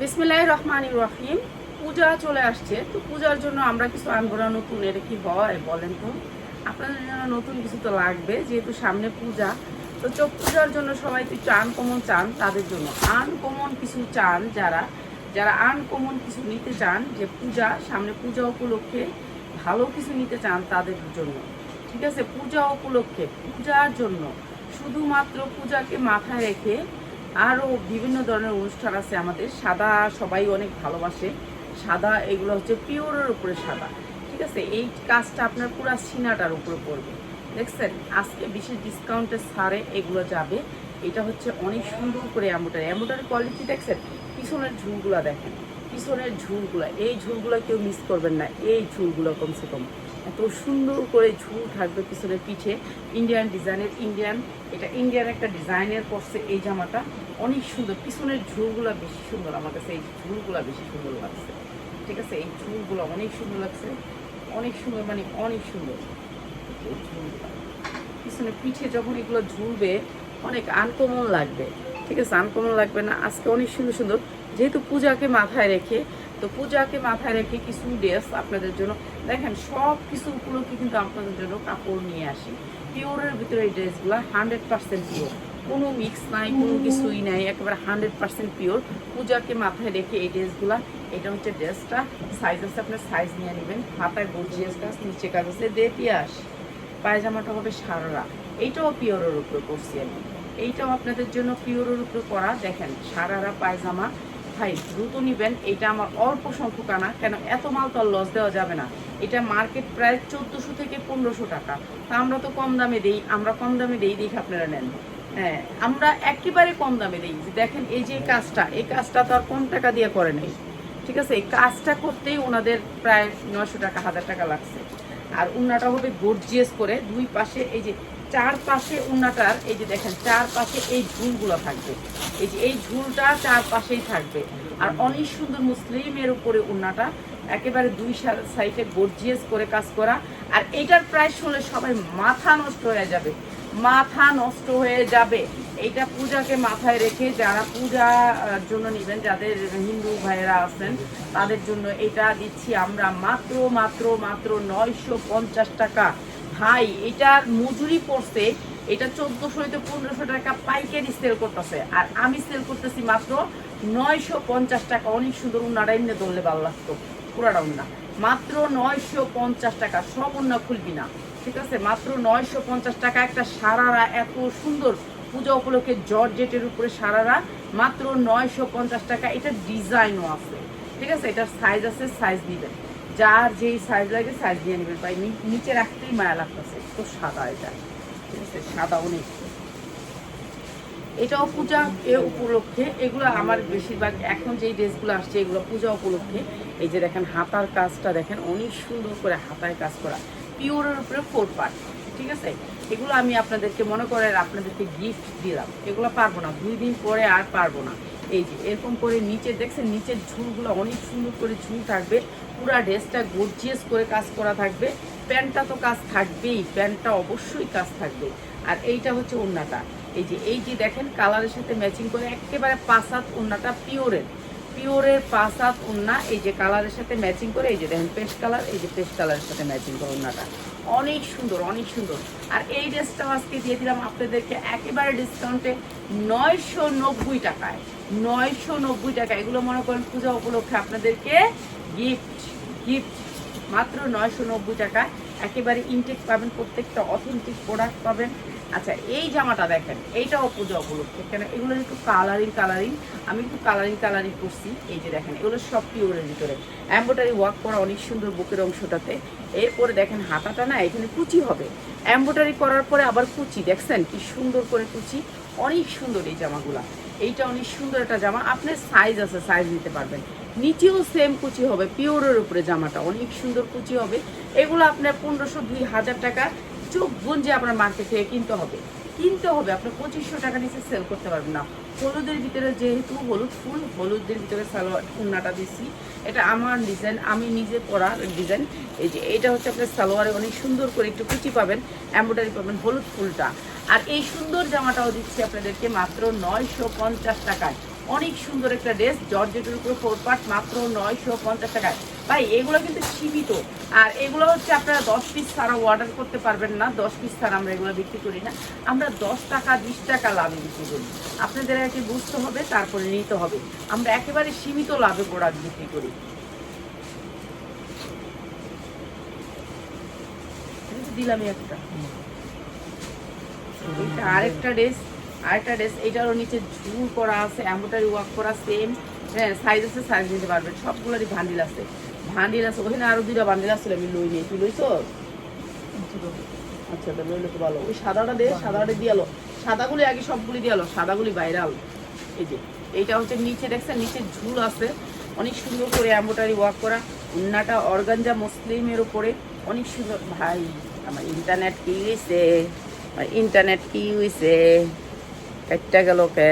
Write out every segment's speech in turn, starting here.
বিসমিল্লাহ রহমান রহিম। পূজা চলে আসছে, তো পূজার জন্য আমরা কিছু আনবরা নতুন এটা কি হয় বলেন তো? আপনাদের জন্য নতুন কিছু তো লাগবে, যেহেতু সামনে পূজা। তো চোখ পূজার জন্য সবাই তো একটু আনকমন চান তাদের জন্য। আনকমন কিছু চান যারা যারা আনকমন কিছু নিতে চান, যে পূজা, সামনে পূজা উপলক্ষে ভালো কিছু নিতে চান তাদের জন্য। ঠিক আছে? পূজা উপলক্ষে, পূজার জন্য। শুধুমাত্র পূজাকে মাথায় রেখে আরও বিভিন্ন ধরনের অনুষ্ঠান আছে আমাদের। সাদা সবাই অনেক ভালোবাসে। সাদা এগুলো হচ্ছে পিওরের উপরে সাদা। ঠিক আছে? এই কাজটা আপনার পুরো সিনাটার উপরে পড়বে। দেখছেন? আজকে বিশেষ ডিসকাউন্টের ছাড়ে এগুলো যাবে। এটা হচ্ছে অনেক সুন্দর করে অ্যাম্বোটারি। অ্যাম্বোটারি কোয়ালিটি দেখছেন? পিছনের ঝুলগুলো দেখেন। পিছনের ঝুলগুলো। এই ঝুলগুলো কেউ মিস করবেন না। এই ঝুলগুলো কমসে কম। এত সুন্দর করে ঝুল থাকবে পিছনের পিঠে। ইন্ডিয়ান ডিজাইনের ইন্ডিয়ান এটা ইন্ডিয়ান একটা ডিজাইনের করছে এই জামাটা। অনেক সুন্দর। পিছনের ঝুলগুলো বেশি সুন্দর আমার কাছে। এই ঝুলগুলো বেশি সুন্দর লাগছে। ঠিক আছে? এই ঝুলগুলো অনেক সুন্দর লাগছে। অনেক সুন্দর মানে অনেক সুন্দর। এই পিছনে পিঠে যখন এগুলো ঝুলবে, অনেক আনকমন লাগবে। ঠিক আছে? আনকমন লাগবে না। আজকে অনেক সুন্দর সুন্দর। যেহেতু পূজাকে মাথায় রেখে তো পূজাকে মাথায় রেখে কিছু ড্রেস আপনাদের জন্য, দেখেন সব কিছু উপলক্ষে কিন্তু আপনাদের জন্য কাপড় নিয়ে আসি। পিওরের ভিতরে এই ড্রেসগুলো হান্ড্রেড পার্সেন্ট পিওর কোনো মিক্স নাই, কোনো কিছুই নাই, একেবারে হান্ড্রেড পার্সেন্ট পিওর পূজাকে মাথায় রেখে এই ড্রেসগুলো এটা হচ্ছে ড্রেসটা সাইজ আছে আপনার সাইজ নিয়ে নেবেন। হাতায় গর্জিয়াস কাজ, নিচে কাজ আছে দে পিয়াস পায়জামাটা হবে সারারা। এইটাও পিওরের উপরে করছি আমি। এইটাও আপনাদের জন্য পিওরের উপরে করা। দেখেন, সারারা, পায়জামা ভাই, দ্রুত নিবেন, এটা আমার অল্প সংখ্যক আনা, কেন এত মাল তো আর লস দেওয়া যাবে না। এটা মার্কেট প্রায় চোদ্দোশো থেকে পনেরোশো টাকা। তা আমরা তো কম দামে দেই, আমরা কম দামে দেই দেখে আপনারা নেন। হ্যাঁ আমরা একেবারে কম দামে দিই। দেখেন, এই যে কাজটা, এই কাজটা তো আর কম টাকা দিয়ে করে নেই। ঠিক আছে? এই কাজটা করতেই ওনাদের প্রায় নয়শো টাকা, হাজার টাকা লাগছে। আর উন্নাটা হবে গর্জিয়াস করে দুই পাশে এই যে চার পাশে উন্নাটার এই যে দেখেন, চারপাশে এই ঝুলগুলো থাকবে। এই যে এই ঝুলটা চারপাশেই থাকবে। আর অনেক সুন্দর মুসলিমের উপরে উন্নাটা একেবারে দুই সাইডে গর্জিয়াস করে কাজ করা। আর এইটার প্রাইস শুনলে সবাই মাথা নষ্ট হয়ে যাবে। মাথা নষ্ট হয়ে যাবে। এইটা পূজাকে মাথায় রেখে যারা পূজার জন্য নেবেন, যাদের হিন্দু ভাইয়েরা আছেন, তাদের জন্য এটা দিচ্ছি আমরা মাত্র মাত্র মাত্র নয়শো পঞ্চাশ টাকা। ভাই, এটার মজুরি পড়ছে, এটা চোদ্দশো হইতে পনেরোশো টাকা পাইকারি সেল করতেছে। আর আমি সেল করতেছি মাত্র নয়শো পঞ্চাশ টাকা। অনেক সুন্দর উন্নাটা এমনি ধরলে ভালো লাগতো, পুরাটা উন্না। মাত্র নয়শো পঞ্চাশ টাকা, সব উন্না খুলবি না। ঠিক আছে? মাত্র নয়শো পঞ্চাশ টাকা একটা সারারা এত সুন্দর পূজা উপলক্ষে জর্জেটের উপরে সারারা, মাত্র নয়শো পঞ্চাশ টাকা। এটা ডিজাইনও আছে। ঠিক আছে? এটার সাইজ আছে সাইজ দিবেন। যার যেই সাইজ লাগে সাইজ দিয়ে নেবেন। নি- নিচে রাখতেই মায়া লাগতেছে। তো সাদা এটা। ঠিক আছে, সাদা অনেক। এটাও পূজা এ উপলক্ষে। এগুলো আমার বেশিরভাগ এখন যেই ড্রেসগুলো আসছে, এগুলো পূজা উপলক্ষে। এই যে দেখেন, হাতার কাজটা দেখেন, অনেক সুন্দর করে হাতায় কাজ করা। পিওরের উপরে ফোর পার্ট ঠিক আছে? এগুলো আমি আপনাদেরকে মনে করেন, আপনাদেরকে গিফট দিলাম। এগুলো পারব না। দুই দিন পরে আর পারব না। এই যে, এরকম করে নিচে, দেখছেন, নিচের ঝুলগুলো অনেক সুন্দর করে ঝুল থাকবে। পুরা ড্রেসটা গর্জিয়াস করে কাজ করা থাকবে। প্যান্টটা তো কাজ থাকবেই, প্যান্টটা অবশ্যই কাজ থাকবে। আর এইটা হচ্ছে ওড়নাটা এই যে এই যে দেখেন কালারের সাথে ম্যাচিং করে একেবারে পাঁচাত ওড়নাটা পিওরের। পিওরের পাঁচাত ওড়না এই যে কালারের সাথে ম্যাচিং করে, এই যে দেখেন পেস্ট কালার, এই যে পেস্ট কালারের সাথে ম্যাচিং করে ওড়নাটা অনেক সুন্দর অনেক সুন্দর। আর এই ড্রেসটাও আজকে দিয়ে দিলাম আপনাদেরকে একেবারে ডিসকাউন্টে নয়শো নব্বই টাকায়। নয়শো নব্বই টাকা। এগুলো মনে করেন পূজা উপলক্ষে আপনাদেরকে গিফট গিফট মাত্র নয়শো নব্বই টাকা। একেবারে ইনটেক পাবেন, প্রত্যেকটা অথেন্টিক প্রোডাক্ট পাবেন। আচ্ছা এই জামাটা দেখেন, এইটাও পূজা উপলক্ষে। কেন, এগুলো একটু কালারিং কালারিং আমি একটু কালারিং কালারিং করছি। এই যে দেখেন, এগুলো সব পিওরের ভিতরে। এম্বোটারি ওয়ার্ক করা অনেক সুন্দর বুকের অংশটাতে। এরপরে দেখেন, হাতাটা না, এখানে কুচি হবে। এম্বোটারি করার পরে আবার কুচি। দেখছেন, কি সুন্দর করে কুচি। অনেক সুন্দর এই জামাগুলা। এইটা অনেক সুন্দর একটা জামা। আপনার সাইজ আছে সাইজ নিতে পারবেন। নিচেও সেম কুচি হবে, পিওরের উপরে জামাটা, অনেক সুন্দর কুচি হবে। এগুলো আপনার পনেরোশো দুই হাজার টাকা, চোখ গুঞ্জে আপনার মার্কেট থেকে কিনতে হবে। কিনতে হবে, আপনি পঁচিশশো টাকা নিচে সেল করতে পারবেন না। হলুদের ভিতরে যেহেতু হলুদ, ফুল হলুদের ভিতরে সালোয়ার উন্নাটা দিছি। এটা আমার ডিজাইন আমি নিজে করা ডিজাইন এই যে এটা হচ্ছে আপনার সালোয়ারে অনেক সুন্দর করে একটু কুচি পাবেন এম্ব্রয়ডারি পাবেন হলুদ ফুলটা। আর এই সুন্দর জামাটাও দিচ্ছি আপনাদেরকে মাত্র নয়শো পঞ্চাশ টাকায়। অনেক সুন্দর একটা ড্রেস জর্জেটের উপরে ফোর পার্ট মাত্র নয়শো পঞ্চাশ টাকায় ভাই এগুলো কিন্তু সীমিত। আর এগুলো হচ্ছে আপনারা দশ পিস ছাড়া অর্ডার করতে পারবেন না। দশ পিস ছাড়া আমরা এগুলো বিক্রি করি না। আমরা দশ টাকা বিশ টাকা লাভে বিক্রি করি। আপনাদের আগে বুঝতে হবে তারপরে নিতে হবে। আমরা একেবারে সীমিত লাভে প্রোডাক্ট বিক্রি করি। দিলামই একটা। আরেকটা ড্রেস। আরেকটা ড্রেস এটারও নিচে ঝুল করা আছে এম্বোটারি ওয়ার্ক করা সেম হ্যাঁ সাইজ আছে সাইজ নিতে পারবেন সবগুলোরই ভান্ডিল আছে। ভান্ডিল আছে, ওখানে আরও দুইটা ভান্ডিল আসলে আমি লই নিয়ে তুই লইছো? আচ্ছা তো লইলে তো ভালো। ওই সাদাটা দে, সাদাটা দিয়ালো সাদাগুলি আগে সবগুলি দিয়ালো সাদাগুলি ভাইরাল এই যে, এইটা হচ্ছে নিচে, দেখছেন? নিচে ঝুল আছে। অনেক সুন্দর করে এম্বোটারি ওয়ার্ক করা। উন্নাটা অর্গানজা মুসলিমের উপরে। অনেক সুন্দর। ভাই, আমার ইন্টারনেট কি হয়েছে আমার ইন্টারনেট কি হয়েছে একটা গেল কে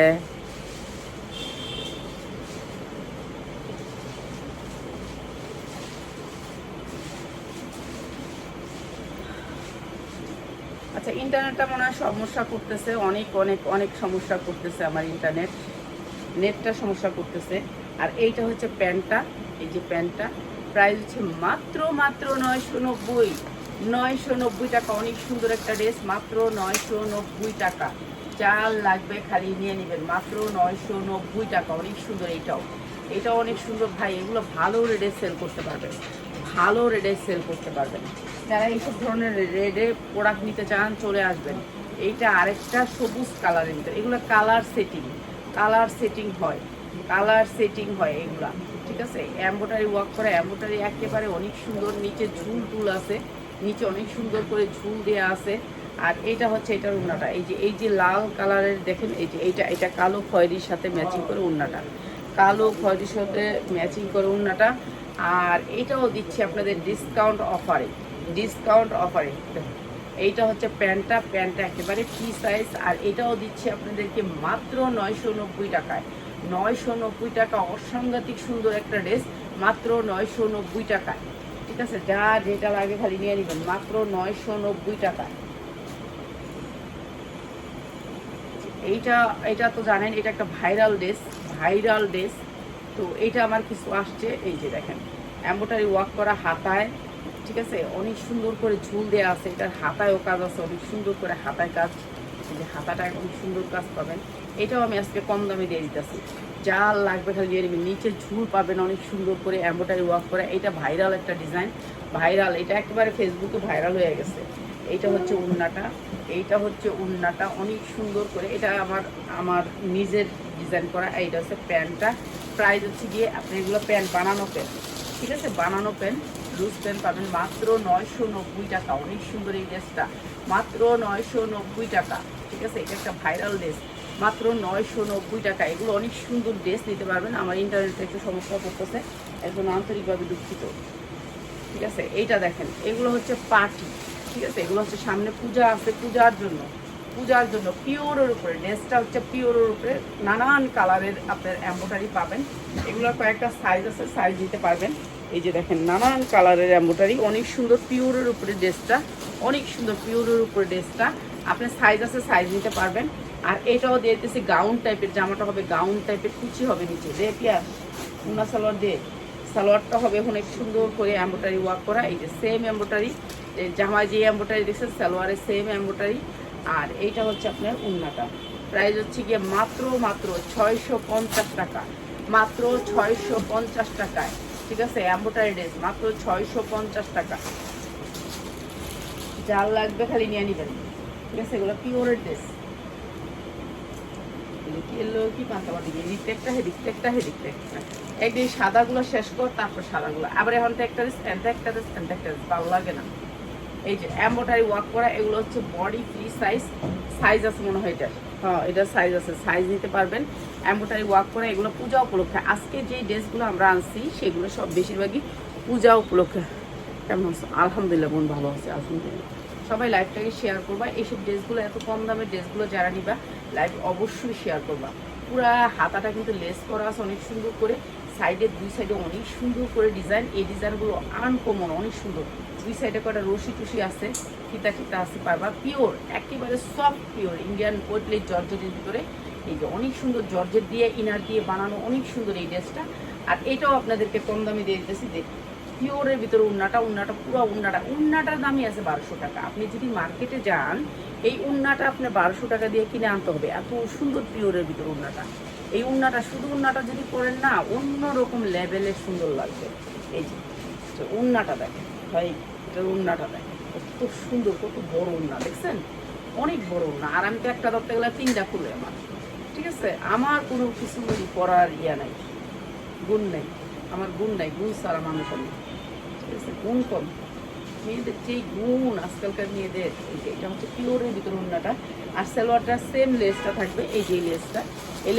আচ্ছা ইন্টারনেটটা মনে হয় সমস্যা করতেছে, অনেক অনেক অনেক সমস্যা করতেছে আমার ইন্টারনেট নেটটা সমস্যা করতেছে। আর এইটা হচ্ছে প্যান্টটা এই যে প্যান্টটা প্রাইস হচ্ছে মাত্র মাত্র নয়শো নব্বই। নয়শো নব্বই টাকা, অনেক সুন্দর একটা ড্রেস মাত্র নয়শো নব্বই টাকা। চাল লাগবে, খালি নিয়ে নেবেন। মাত্র নয়শো নব্বই টাকা। অনেক সুন্দর এটাও অনেক সুন্দর। ভাই, এগুলো ভালো রেডে সেল করতে পারবেন। ভালো রেডে সেল করতে পারবেন। যারা এইসব ধরনের রেডে প্রোডাক্ট নিতে চান, চলে আসবেন। এইটা আরেকটা সবুজ কালারের ভিতরে। এগুলো কালার সেটিং কালার সেটিং হয়। কালার সেটিং হয় এগুলা। ঠিক আছে? এম্বোটারি ওয়ার্ক করা। এম্বোটারি একেবারে অনেক সুন্দর। নিচে ঝুল টুল আছে। নিচে অনেক সুন্দর করে ঝুল দেওয়া আছে। আর এটা হচ্ছে এটার উন্নাটা। এই যে এই যে লাল কালারের দেখেন, এই যে এইটা এটা কালো খয়েরির সাথে ম্যাচিং করে উন্নাটা। কালো খয়েরির সাথে ম্যাচিং করে উন্নাটা। আর এটাও দিচ্ছি আপনাদের ডিসকাউন্ট অফারে ডিসকাউন্ট অফারে এইটা হচ্ছে প্যান্টটা প্যান্টটা একেবারে ফ্রি সাইজ আর এটাও দিচ্ছি আপনাদেরকে মাত্র নয়শো নব্বই টাকায়। নয়শো নব্বই টাকা অসাংঘাতিক সুন্দর একটা ড্রেস, মাত্র নয়শো নব্বই টাকায়। ঠিক আছে? যা যেটা লাগে খালি নিয়ে নেবেন। মাত্র নয়শো নব্বই টাকায়। এইটা এটা তো জানেন, এটা একটা ভাইরাল ড্রেস ভাইরাল ড্রেস তো এইটা আমার কিছু আসছে, এই যে দেখেন এম্বোটারি ওয়ার্ক করা হাতায়, ঠিক আছে? অনেক সুন্দর করে ঝুল দেওয়া আছে, এটার হাতায়ও কাজ আছে, অনেক সুন্দর করে হাতায় কাজ। যে হাতাটা অনেক সুন্দর কাজ পাবেন। এটাও আমি আজকে কম দামে দিয়ে দিতেছি। যা লাগবে খালি দিয়ে নেবেন নিচে ঝুল পাবেন, অনেক সুন্দর করে এম্বোটারি ওয়ার্ক করা। এটা ভাইরাল একটা ডিজাইন ভাইরাল এটা একেবারে ফেসবুকে ভাইরাল হয়ে গেছে। এইটা হচ্ছে উন্নাটা, এইটা হচ্ছে উন্নাটা, অনেক সুন্দর করে। এটা আমার আমার নিজের ডিজাইন করা, এইটা হচ্ছে প্যান্টটা। প্রাইস হচ্ছে গিয়ে আপনি এগুলো প্যান্ট, বানানো প্যান্ট। ঠিক আছে? বানানো প্যান্ট লুজ প্যান্ট পাবেন মাত্র নয়শো নব্বই টাকা। অনেক সুন্দর এই ড্রেসটা। মাত্র নয়শো নব্বই টাকা। ঠিক আছে? এটা একটা ভাইরাল ড্রেস মাত্র নয়শো নব্বই টাকা। এগুলো অনেক সুন্দর ড্রেস নিতে পারবেন। আমার ইন্টারনেটে একটু সমস্যা করতেছে। একজন আন্তরিকভাবে দুঃখিত। ঠিক আছে? এইটা দেখেন। এগুলো হচ্ছে পার্টি ঠিক আছে? এগুলো হচ্ছে সামনে পূজা আছে পূজার জন্য। পূজার জন্য পিওরের উপরে, ড্রেসটা হচ্ছে পিওরের উপরে। নানান কালারের আপনার এম্বোটারি পাবেন। এগুলোর কয়েকটা সাইজ আছে সাইজ দিতে পারবেন। এই যে দেখেন, নানান কালারের এম্বোটারি অনেক সুন্দর পিওরের উপরে ড্রেসটা, অনেক সুন্দর পিওরের উপরে ড্রেসটা। আপনার সাইজ আছে সাইজ নিতে পারবেন। আর এটাও দিয়ে গাউন টাইপের জামাটা হবে গাউন টাইপের কুচি হবে নিচে। দে পিয়া উনা সালোয়ার দে। সালোয়ারটা হবে অনেক সুন্দর করে এম্বোটারি ওয়ার্ক করা। এই যে সেম এম্বোটারি জামায় যে এম্বোটারি দেখছেন সালোয়ারের সেম এম্বোটারি আর এইটা হচ্ছে আপনার উন্নাটা। প্রাইস হচ্ছে গিয়ে মাত্র মাত্র ছয়শো পঞ্চাশ টাকা। মাত্র ছয়শো পঞ্চাশ টাকায়, ঠিক আছে? এম্বোটারি ড্রেস, মাত্র ছয়শো পঞ্চাশ টাকা। যার লাগবে খালি নিয়ে নেবেন। ঠিক আছে? এগুলো পিওরের ড্রেস এলো, কি পাতাবাটি দিয়ে একটা হে দিকতে একটা হে দিকতে একটা। একদিন সাদাগুলো শেষ কর, তারপর সাদাগুলো। আবার এখন তো একটা এনতে একটা দিস এনতে একটা দিস ভালো লাগে না। এই যে এম্বোটারি ওয়ার্ক করা, এগুলো হচ্ছে বডি ফ্রি সাইজ সাইজ আছে মনে হয় এটা। হ্যাঁ এটা সাইজ আছে, সাইজ নিতে পারবেন। এম্বোটারি ওয়ার্ক করা, এগুলো পূজা উপলক্ষে। আজকে যে ড্রেসগুলো আমরা আনছি, সেগুলো সব বেশিরভাগই পূজা উপলক্ষে। কেমন আলহামদুলিল্লাহ বোন ভালো আছে, আলহামদুলিল্লাহ। সবাই লাইভটাকে শেয়ার করবা। এইসব ড্রেসগুলো, এত কম দামের ড্রেসগুলো যারা নিবা লাইভ অবশ্যই শেয়ার করবা। পুরা হাতাটা কিন্তু লেস করা আছে, অনেক সুন্দর করে। সাইডের দুই সাইডে অনেক সুন্দর করে ডিজাইন। এই ডিজাইনগুলো আনকমন, অনেক সুন্দর। দুই সাইডে কটা রশি টুসি আছে, ফিতা ফিতা আছে, পারবা। পিওর, একেবারে সফট পিওর ইন্ডিয়ান পোটলি জর্জেটের ভিতরে। এই যে অনেক সুন্দর জর্জেট দিয়ে, ইনার দিয়ে বানানো অনেক সুন্দর এই ড্রেসটা। আর এটাও আপনাদেরকে কম দামে দিয়ে দিতেছি যে, পিওরের ভিতরে উন্নাটা উন্নাটা, পুরো উন্নাটা। উন্নাটার দামই আছে বারোশো টাকা। আপনি যদি মার্কেটে যান, এই উন্নাটা আপনার বারোশো টাকা দিয়ে কিনে আনতে হবে। এত সুন্দর পিওরের ভিতরে উন্নাটা। এই উন্নাটা, শুধু উন্নাটা যদি পরেন না, অন্য রকম লেভেলের সুন্দর লাগবে। এই যে যে উন্নাটা দেখেন, ভাই, এটার উন্নাটা দেখেন, কত সুন্দর, কত বড় উন্না, দেখছেন? অনেক বড় উন্না। আর আমি তো একটা ধরতে গেলে তিনটা খুলে আমার ঠিক আছে? আমার কোনো কিছু করার ইয়া নাই, গুণ নেই, আমার গুণ নাই, গুণ সারা মানুষ আমি, ঠিক আছে? গুণ কম। মেয়েদের যেই গুণ আজকালকার মেয়েদের এটা হচ্ছে পিওরের ভিতরে উন্নাটা, আর সালোয়ারটা সেম লেসটা থাকবে, এই যে লেসটা এই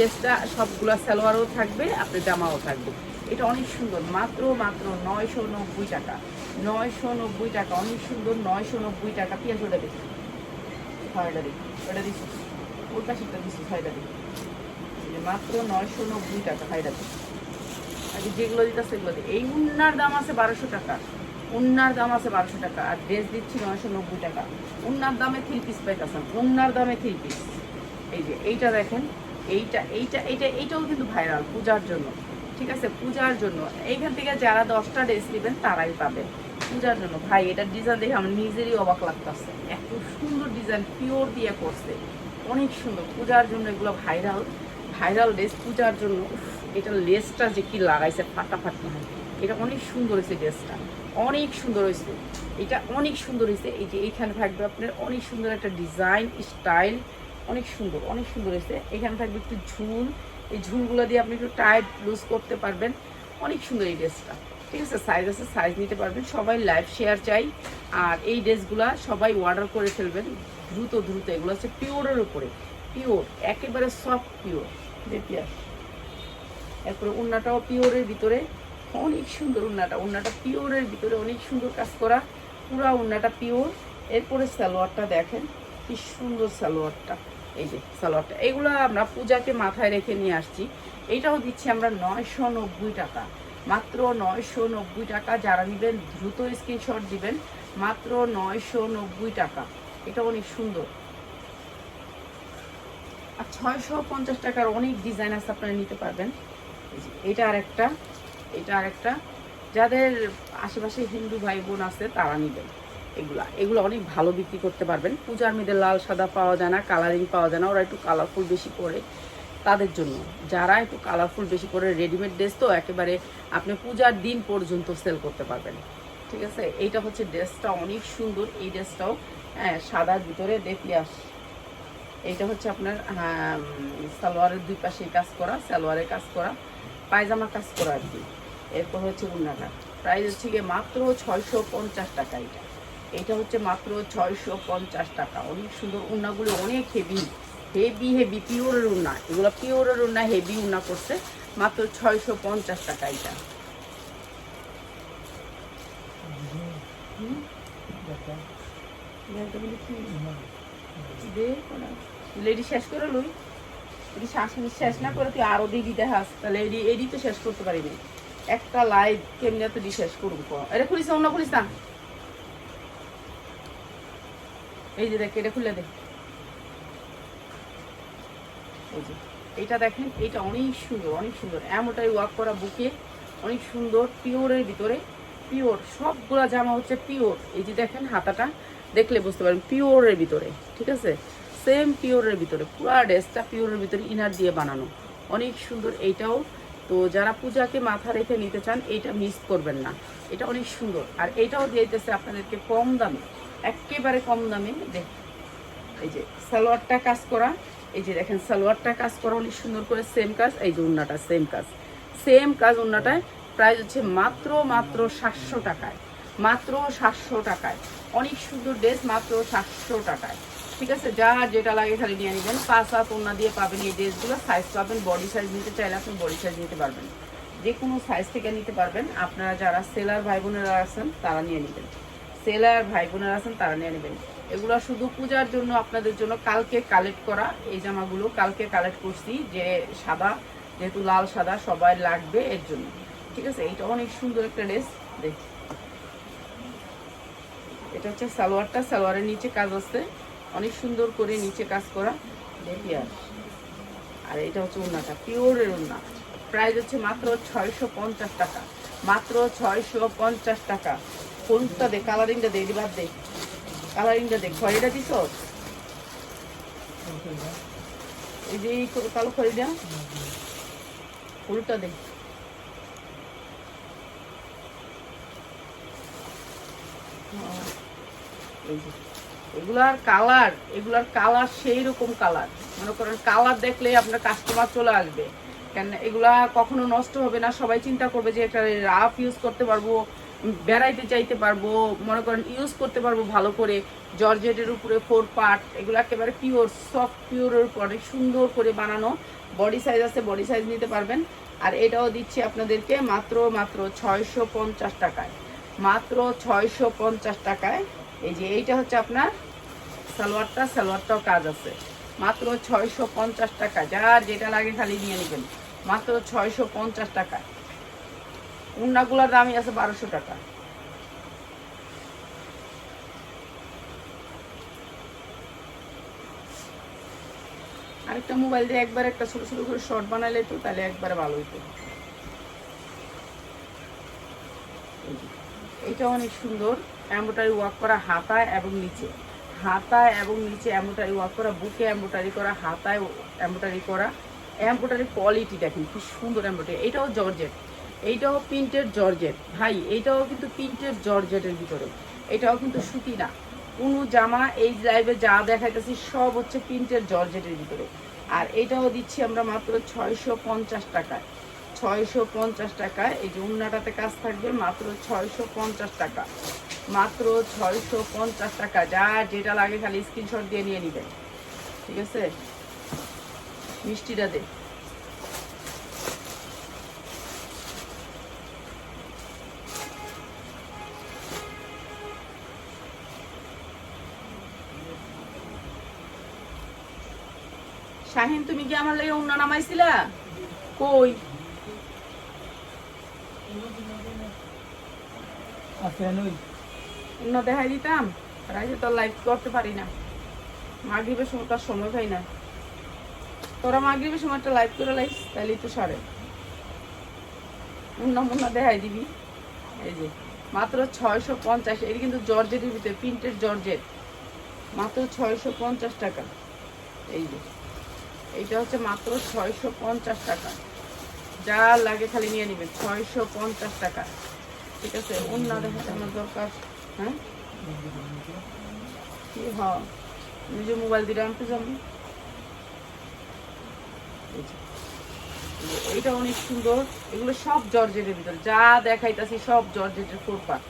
সবগুলা সালোয়ারও থাকবে আপনার জামাও থাকবে। এটা অনেক সুন্দর, মাত্র মাত্র নয়শো নব্বই টাকা। নয়শো নব্বই টাকা, অনেক সুন্দর, নয়শো নব্বই টাকা। পেঁয়াজ ওটা দেখি দেখি ওটা দিচ্ছি ওর পাশেরটা দিচ্ছি ছয়টা দেখি মাত্র নয়শো নব্বই টাকা হাইটা দেখি আর যেগুলো দিতে সেগুলো দিই এই উন্নার দাম আছে বারোশো টাকা। উন্নার দাম আছে বারোশো টাকা। আর ড্রেস দিচ্ছি নয়শো নব্বই টাকা। উন্নার দামে থ্রি পিস পাইতেছেন উন্নার দামে থ্রি পিস এই যে, এইটা দেখেন। এইটা এইটা এইটা, এইটাও কিন্তু ভাইরাল পূজার জন্য। ঠিক আছে? পূজার জন্য। এইখান থেকে যারা দশটা ড্রেস নেবেন, তারাই পাবে। পূজার জন্য। ভাই এটার ডিজাইন দেখে আমার নিজেরই অবাক লাগতেছে। এত সুন্দর ডিজাইন পিওর দিয়ে করছে। অনেক সুন্দর। পূজার জন্য এগুলো ভাইরাল ভাইরাল ড্রেস পূজার জন্য। এটার লেসটা যে কি লাগাইছে ফাটাফাটি। এটা অনেক সুন্দর হয়েছে ড্রেসটা অনেক সুন্দর হয়েছে। এটা অনেক সুন্দর হয়েছে। এই যে এইখানে থাকবে আপনার অনেক সুন্দর একটা ডিজাইন স্টাইল অনেক সুন্দর অনেক সুন্দর হয়েছে। এখানে থাকবে একটু ঝুল। এই ঝুলগুলো দিয়ে আপনি একটু টাইট লুজ করতে পারবেন। অনেক সুন্দর এই ড্রেসটা। ঠিক আছে সাইজ আছে সাইজ নিতে পারবেন। সবাই লাইভ শেয়ার চাই। আর এই ড্রেসগুলা সবাই অর্ডার করে ফেলবেন। দ্রুত দ্রুত। এগুলো হচ্ছে পিওরের উপরে। পিওর একেবারে সফট পিওর দেপিয়াস এরপরে উন্নাটাও পিওরের ভিতরে। অনেক সুন্দর উন্নাটা উন্নাটা পিওরের ভিতরে অনেক সুন্দর কাজ করা। পুরা উন্নাটা পিওর এরপরে সালোয়ারটা দেখেন। কি সুন্দর সালোয়ারটা। এই যে সালোয়ারটা, এগুলো আমরা পূজাকে মাথায় রেখে নিয়ে আসছি। এইটাও দিচ্ছি আমরা নয়শো নব্বই টাকা। মাত্র নয়শো নব্বই টাকা যারা নেবেন, দ্রুত স্ক্রিনশট দিবেন। মাত্র নয়শো নব্বই টাকা। এটা অনেক সুন্দর। আর ছয়শো পঞ্চাশ টাকার অনেক ডিজাইন আছে আপনারা নিতে পারবেন। এটা আর একটা, এটা আর একটা। যাদের আশেপাশে হিন্দু ভাই বোন আছে, তারা নেবেন। এগুলা। এগুলো অনেক ভালো বিক্রি করতে পারবেন। পূজার মেয়েদের লাল সাদা পাওয়া যায় না কালারিং পাওয়া যায় না, ওরা একটু কালারফুল বেশি করে তাদের জন্য। যারা একটু কালারফুল বেশি করে রেডিমেড ড্রেস তো একেবারে আপনি পূজার দিন পর্যন্ত সেল করতে পারবেন। ঠিক আছে? এইটা হচ্ছে ড্রেসটা অনেক সুন্দর। এই ড্রেসটাও হ্যাঁ সাদার ভিতরে দেপিয়াস এইটা হচ্ছে আপনার সালোয়ারের দুই পাশে কাজ করা, সালোয়ারের কাজ করা, পায়জামা কাজ করা আর কি। এরপর হচ্ছে উন্নাটা। প্রাইস হচ্ছে গিয়ে মাত্র ছয়শো পঞ্চাশ টাকা এটা। এটা হচ্ছে মাত্র ছয়শো পঞ্চাশ টাকা। অনেক সুন্দর উন্নাগুলো অনেক হেভি হেভি হেভি পিওরের উন্না। এগুলো পিওরের উন্না হেভি উন্না করছে। মাত্র ছয়শো পঞ্চাশ টাকা এটা। লেডি শেষ করে লই। যদি শ্বাস শেষ না করে তুই আরও দিবি দেখাস তাহলে এডি এডি তো শেষ করতে পারিনি। একটা লাইভ কেমনি তো দি শেষ করুন এটা খুলিস অন্য খুলিস না। এই যে দেখ, এটা খুলে দে। এইটা দেখেন, এইটা অনেক সুন্দর অনেক সুন্দর। এমনটাই ওয়ার্ক করা বুকে, অনেক সুন্দর পিওরের ভিতরে পিওর সবগুলা জামা হচ্ছে পিওর এই যে দেখেন হাতাটা, দেখলে বুঝতে পারেন পিওরের ভিতরে, ঠিক আছে? সেম পিওরের ভিতরে, পুরো ড্রেসটা পিওরের ভিতরে ইনার দিয়ে বানানো। অনেক সুন্দর এইটাও। তো যারা পূজাকে মাথা রেখে নিতে চান, এইটা মিস করবেন না। এটা অনেক সুন্দর। আর এইটাও দিয়েতেছে আপনাদেরকে কম দামে। একেবারে কম দামে, দেখ, এই যে সালোয়ারটা কাজ করা, এই যে দেখেন সালোয়ারটা কাজ করা, অনেক সুন্দর করে সেম কাজ, এই যে উন্নাটা সেম কাজ। সেম কাজ উন্নাটায় প্রাইস হচ্ছে মাত্র মাত্র সাতশো টাকায়, মাত্র সাতশো টাকায়। অনেক সুন্দর ড্রেস মাত্র সাতশো টাকায়। ঠিক আছে? যা যেটা লাগে খালি নিয়ে নেবেন। পাঁচ হাত ওনা দিয়ে পাবেন এই ড্রেসগুলো সাইজ পাবেন বডি সাইজ নিতে চাইলে আপনি বডি সাইজ নিতে পারবেন। যে কোনো সাইজ থেকে নিতে পারবেন। আপনারা যারা সেলার ভাই বোনেরা আছেন, তারা নিয়ে নেবেন। সেলার ভাই বোনেরা আছেন, তারা নিয়ে নেবেন। এগুলো শুধু পূজার জন্য আপনাদের জন্য কালকে কালেক্ট করা। এই জামাগুলো কালকে কালেক্ট করছি, যে সাদা, যেহেতু লাল সাদা, সবাই লাগবে এর জন্য। ঠিক আছে? এইটা অনেক সুন্দর একটা ড্রেস দেখ। এটা হচ্ছে সালোয়ারটা, সালোয়ারের নিচে কাজ আছে। অনেক সুন্দর করে নিচে কাজ করা। দেখি আর আর এটা হচ্ছে উন্নাটা পিওরের উন্না প্রাইস হচ্ছে মাত্র ছয়শো পঞ্চাশ টাকা। মাত্র ছয়শো পঞ্চাশ টাকা। হলুদটা দে কালারিংটা দে এবার দে। কালারিংটা দে খয়েটা দিস এই যে এই কালো খড়ি দেওয়া হলুদটা দে এগুলার কালার এগুলার কালার সেই রকম কালার মনে করেন কালার দেখলেই আপনার কাস্টমার চলে আসবে। কেন এগুলা কখনো নষ্ট হবে না, সবাই চিন্তা করবে যে এটা রাফ ইউজ করতে পারব। বেড়াইতে চাইতে পারব, মনে করেন ইউজ করতে পারব ভালো করে, জর্জেটের উপরে ফোর পার্ট এগুলো একেবারে পিওর সফট পিওরের উপরে সুন্দর করে বানানো। বডি সাইজ আছে বডি সাইজ নিতে পারবেন। আর এটাও দিচ্ছি আপনাদেরকে মাত্র মাত্র ছয়শো পঞ্চাশ টাকায়। মাত্র ছয়শো পঞ্চাশ টাকায়। এই যে এইটা হচ্ছে আপনার সালোয়ারটা, সালোয়ারটাও কাজ আছে। মাত্র ছয়শো পঞ্চাশ টাকা যার যেটা লাগে খালি নিয়ে নেবেন। মাত্র ছয়শো পঞ্চাশ টাকা উন্নাগুলোর দামই আছে বারোশো টাকা। আরেকটা মোবাইল দিয়ে একবার একটা ছোট ছোট করে শর্ট বানাইলে তো তাহলে একবারে ভালো হইতো। এটা অনেক সুন্দর, এম্বোটারি ওয়ার্ক করা হাতায় এবং নিচে। হাতায় এবং নিচে এম্বোটারি ওয়ার্ক করা, বুকে এম্বোটারি করা, হাতায় এম্বোটারি করা। এম্বোটারি কোয়ালিটি দেখেন কি সুন্দর এম্বোটারি, এটাও জর্জেট। এইটাও প্রিন্টের জর্জেট। ভাই, এইটাও কিন্তু প্রিন্টের জর্জেটের ভিতরে। এটাও কিন্তু সুতি না। কোনো জামা, এই লাইভে যা দেখাইতেছি, সব হচ্ছে প্রিন্টের জর্জেটের ভিতরে। আর এটাও দিচ্ছি আমরা মাত্র ছয়শো পঞ্চাশ টাকায়। ছয়শো পঞ্চাশ টাকায়, এই যে উন্নাটাতে কাজ থাকবে, মাত্র ছয়শো পঞ্চাশ টাকা। মাত্র ছয়শো পঞ্চাশ টাকা। যা যেটা লাগে খালি স্ক্রিনশট দিয়ে নিয়ে নেবেন। ঠিক আছে? মিষ্টিটা দে। তুমি কি আমার লাগে উন্না নামাইছিলা? কই? অন্য দেখাই দিতাম রাইজে তো লাইভ করতে পারি না। মাগরিবের সময় তার সময় পাই না। তোরা মাগরিবের সময় একটা লাইভ করে লাইস তাহলেই তো সারে। মুন্না মুন্না দেখাই দিবি। এই যে মাত্র ছয়শো পঞ্চাশ এর কিন্তু জর্জেটের ভিতরে প্রিন্টেড জর্জেট। মাত্র ছয়শো পঞ্চাশ টাকা। এই যে। এইটা হচ্ছে মাত্র ছয়শো পঞ্চাশ টাকা। যা লাগে খালি নিয়ে নেবেন, ছয়শো পঞ্চাশ টাকা। ঠিক আছে অন্য দেখাতে আমার দরকার? হ্যাঁ? কি হ নিজে মোবাইল দিয়ে আনতে যাব। এইটা অনেক সুন্দর। এগুলো সব জর্জেটের ভিতরে। যা দেখাইতাছি সব জর্জেটের ফোর পার্ট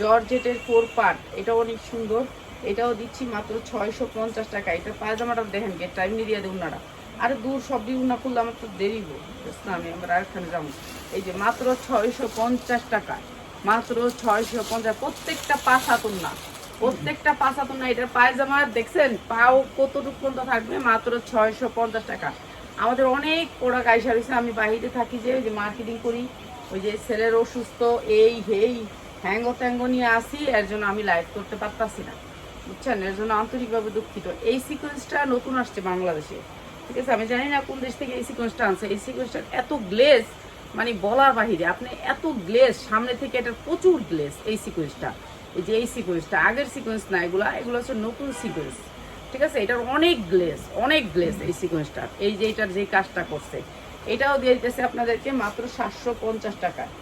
জর্জেটের ফোর পার্ট এটা অনেক সুন্দর। এটাও দিচ্ছি মাত্র ছয়শো পঞ্চাশ টাকা। এটা পায়জামাটা দেখেন গে টাইম নিয়ে দিয়ে উনারা। আরে দূর সব দিয়ে উন্না করলে আমার তো দেরি না, আমি আমরা আরেকখানে যাব। এই যে মাত্র ছয়শো পঞ্চাশ টাকা, মাত্র ছয়শো পঞ্চাশ, প্রত্যেকটা পাঁচ হাতুন না প্রত্যেকটা পাঁচ হাতুন না এটার পায়জামা, দেখছেন? পাও কতটুকু পর্যন্ত থাকবে? মাত্র ছয়শো পঞ্চাশ টাকা। আমাদের অনেক প্রোডাক্ট আইসা রয়েছে। আমি বাইরে থাকি যে, ওই যে মার্কেটিং করি, ওই যে ছেলের অসুস্থ, এই, হেই হ্যাঙ্গো ট্যাঙ্গো নিয়ে আসি, এর জন্য আমি লাইভ করতে পারতাছি না। বুঝছেন? এর জন্য আন্তরিকভাবে দুঃখিত। এই সিকোয়েন্সটা নতুন আসছে বাংলাদেশে। ঠিক আছে? আমি জানি না কোন দেশ থেকে এই সিকোয়েন্সটা আনছে। এই সিকোয়েন্সটার এত গ্লেজ মানে বলার বাহিরে আপনি এত গ্লেজ সামনে থেকে এটার প্রচুর গ্লেজ এই সিকোয়েন্সটা এই যে এই সিকোয়েন্সটা আগের সিকোয়েন্স না, এগুলো এগুলো হচ্ছে নতুন সিকোয়েন্স ঠিক আছে? এটার অনেক গ্লেজ অনেক গ্লেজ এই সিকোয়েন্সটার এই যে এটার যে কাজটা করছে, এটাও দিয়ে দিতেছে আপনাদেরকে মাত্র সাতশো পঞ্চাশ টাকায়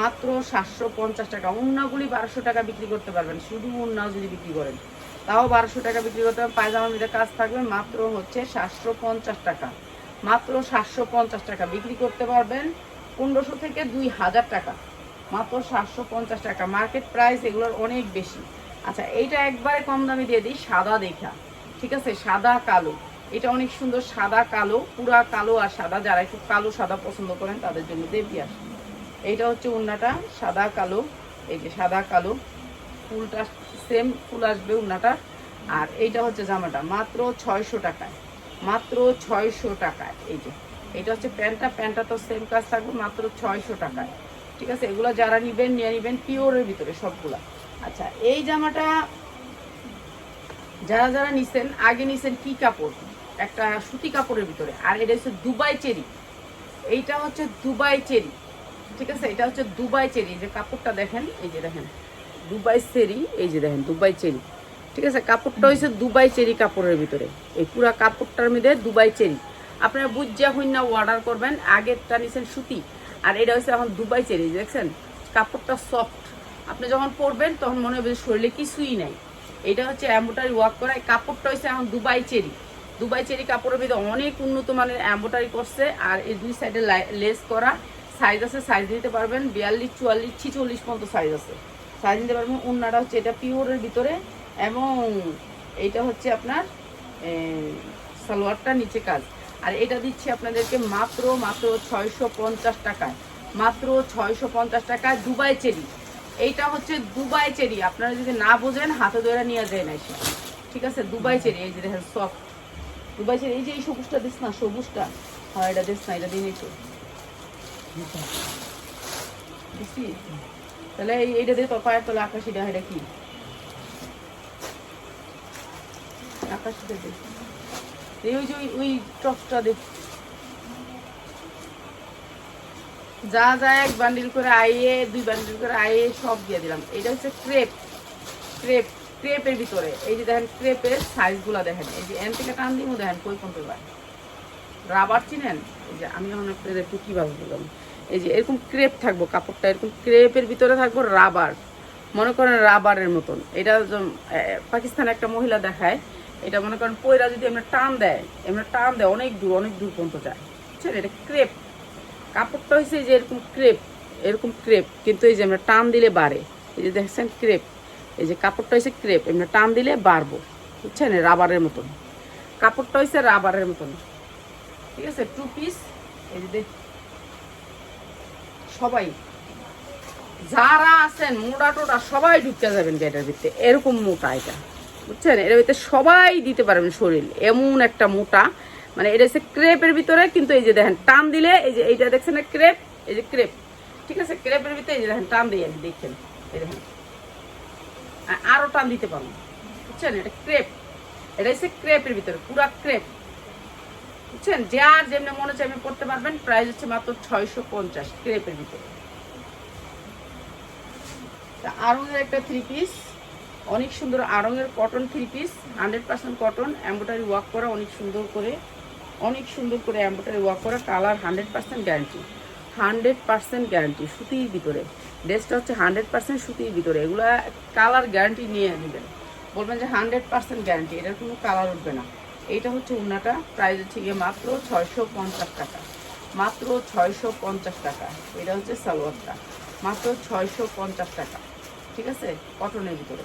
মাত্র সাতশো পঞ্চাশ টাকা। উন্নাগুলি বারোশো টাকা বিক্রি করতে পারবেন। শুধু উন্নাও যদি বিক্রি করেন। তাও বারোশো টাকা বিক্রি করতে হবে। পায়জামার মধ্যে কাজ থাকবে মাত্র হচ্ছে সাতশো পঞ্চাশ টাকা। মাত্র সাতশো পঞ্চাশ টাকা বিক্রি করতে পারবেন পনেরোশো থেকে দুই হাজার টাকা। মাত্র সাতশো পঞ্চাশ টাকা। মার্কেট প্রাইস এগুলোর অনেক বেশি। আচ্ছা এইটা একবারে কম দামে দিয়ে দিই, সাদা দেখা। ঠিক আছে? সাদা, কালো। এটা অনেক সুন্দর সাদা, কালো, পুরা কালো আর সাদা। যারা একটু কালো, সাদা পছন্দ করেন, তাদের জন্য দেবি আসে। এইটা হচ্ছে উন্নাটা, সাদা, কালো। এই যে সাদা, কালো। ফুলটা সেম ফুল আসবে উন্নাটা আর এইটা হচ্ছে জামাটা, মাত্র ছয়শো টাকায়, মাত্র ছয়শো টাকায় এই যে। এটা হচ্ছে প্যান্টটা প্যান্টটা তো সেম কাজ থাকবে, মাত্র ছয়শো টাকায়। ঠিক আছে? এগুলো যারা নিবেন, নিয়ে নিবেন পিওরের ভিতরে সবগুলা। আচ্ছা এই জামাটা যারা যারা নিছেন, আগে নিছেন কি কাপড়? একটা সুতি কাপড়ের ভিতরে। আর এটা হচ্ছে দুবাই চেরি। এইটা হচ্ছে দুবাই চেরি। ঠিক আছে? এটা হচ্ছে দুবাই চেরি। যে কাপড়টা দেখেন, এই যে দেখেন। দুবাই চেরি, এই যে দেখেন, দুবাই চেরি। ঠিক আছে, কাপড়টা হচ্ছে দুবাই চেরি কাপড়ের ভিতরে। এই পুরা কাপড়টার মধ্যে দুবাই চেরি। আপনারা বুঝিয়া হইন না অর্ডার করবেন, আগেরটা নিছেন সুতি, আর এটা হচ্ছে এখন দুবাই চেরি, দেখছেন? কাপড়টা সফট আপনি যখন পরবেন, তখন মনে হবে শরীরে কিছুই নাই। এটা হচ্ছে অ্যাম্বোটারি ওয়ার্ক করা কাপড়টা হচ্ছে এখন দুবাই চেরি। দুবাই চেরি কাপড়ের ভিতরে অনেক উন্নত মানের অ্যাম্বোটারি করছে, আর এই দুই সাইডে লেস করা সাইজ আছে সাইজ দিতে পারবেন, বিয়াল্লিশ, চুয়াল্লিশ, ছিচল্লিশ পর্যন্ত সাইজ আছে। সাইজ দিতে পারবেন। উন্নাটা হচ্ছে এটা পিওরের ভিতরে এবং এইটা হচ্ছে আপনার সালোয়ারটা নিচে কাজ। আর এটা দিচ্ছি আপনাদেরকে মাত্র মাত্র ছয়শো পঞ্চাশ টাকায়। মাত্র ছয়শো পঞ্চাশ টাকায় দুবাই চেরি। এইটা হচ্ছে দুবাই চেরি। আপনারা যদি না বোঝেন, হাতে ধরে নিয়ে যায় না ঠিক আছে? দুবাই চেরি, এই যে দেখেন সফট দুবাই চেরি, এই যে এই সবুজটা দিস না, সবুজটা। হ্যাঁ এটা দিস না, এটা দিন একটু তাহলে এই- এইটা দিয়ে তোর পায়ের তলে আকাশিটা এটা কি আকাশিটা দে ওই যে ওই- টপটা দে। যা যা এক বান্ডিল করে আইয়ে, দুই বান্ডিল করে আইয়ে সব দিয়ে দিলাম। এটা হচ্ছে ক্রেপ ক্রেপ ক্রেপের ভিতরে। এই যে দেখেন ক্রেপের সাইজগুলো দেখেন। এই যে এন থেকে টান দিমু, দেখেন কই পর্যন্ত যায় রাবার চিনেন? এই যে আমি এখন আপনাদের একটু কীভাবে বললাম এই যে এরকম ক্রেপ থাকব, কাপড়টা এরকম ক্রেপের ভিতরে থাকব রাবার মনে করেন রাবারের মতন। এটা পাকিস্তানে একটা মহিলা দেখায়, এটা মনে করেন পয়রা যদি এমনি টান দেয়, এমনি টান দেয়, অনেক দূর অনেক দূর পর্যন্ত যায়। বুঝছেন? এটা ক্রেপ কাপড়টা হয়েছে যে এরকম ক্রেপ এরকম ক্রেপ কিন্তু এই যে আমরা টান দিলে বাড়ে। এই যে দেখছেন ক্রেপ এই যে কাপড়টা হয়েছে ক্রেপ এমনি টান দিলে বাড়বো। বুঝছেন? রাবারের মতন। কাপড়টা হয়েছে রাবারের মতন। ঠিক আছে? টু পিস এই যে সবাই। যারা আছেন মোটা টোটা সবাই ঢুকতে যাবেন গেটের ভিতরে। এরকম মোটা এটা। বুঝছেন? এর ভিতরে সবাই দিতে পারবেন শরীর। এমন একটা মোটা। মানে এটা হচ্ছে ক্রেপের ভিতরে, কিন্তু এই যে দেখেন, টান দিলে এই যে এইটা দেখছেন না, ক্রেপ? এই যে ক্রেপ। ঠিক আছে? ক্রেপের ভিতরে এই যে দেখেন, টান দিয়ে দেখছেন এই দেখেন। আ- আরও টান দিতে পারব। বুঝছেন? এটা ক্রেপ। এটা হচ্ছে ক্রেপের ভিতরে, পুরা ক্রেপ। বুঝছেন? যার যেমনি মনে হচ্ছে আপনি পড়তে পারবেন প্রাইস হচ্ছে মাত্র ছয়শো পঞ্চাশ ক্রেপের ভিতরে। আড়ঙের একটা থ্রি পিস অনেক সুন্দর আড়ঙের cotton three piece hundred percent cotton embroidery work করা অনেক সুন্দর করে, অনেক সুন্দর করে এম্ব্রয়ডারি ওয়ার্ক করা colour hundred percent guarantee hundred percent guarantee সুতির ভিতরে। ড্রেসটা হচ্ছে হান্ড্রেড পার্সেন্ট সুতির ভিতরে। এগুলা কালার গ্যারান্টি নিয়ে নেবেন। বলবেন যে হান্ড্রেড পার্সেন্ট গ্যারান্টি এটার কোনো কালার উঠবে না। এইটা হচ্ছে উন্নাটা প্রাইস হচ্ছে গিয়ে মাত্র ছয়শো পঞ্চাশ টাকা। মাত্র ছয়শো পঞ্চাশ টাকা। এটা হচ্ছে সালোয়ারটা। মাত্র ছয়শো পঞ্চাশ টাকা। ঠিক আছে? কটনের ভিতরে।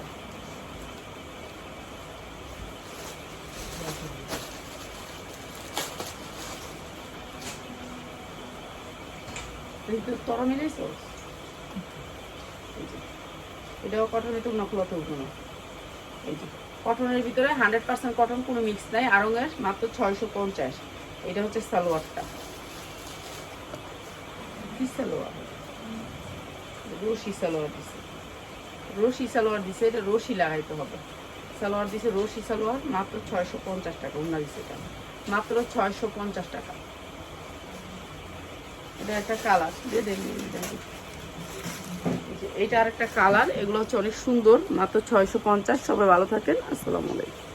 তর মিলাইছ এই এটাও কটনের তো না ক্লথে উঠো না। এই যে। কটনের ভিতরে হান্ড্রেড পার্সেন্ট কটন, কোনো মিক্স নাই। আরঙের মাত্র ছয়শো পঞ্চাশ। এটা হচ্ছে সালোয়ারটা। সালোয়ার? রশি সালোয়ার দিছে। রশি সালোয়ার দিছে, এটা রশি লাগাইতে হবে। সালোয়ার দিছে রশি সালোয়ার, মাত্র ছয়শো পঞ্চাশ টাকা অন্য দিছে এটা। মাত্র ছয়শো পঞ্চাশ টাকা। এটা একটা কালার। দিয়ে দেখবেন এটা আর একটা কালার, এগুলো হচ্ছে অনেক সুন্দর, মাত্র ছয়শো পঞ্চাশ। সবাই ভালো থাকেন, আসসালামু আলাইকুম।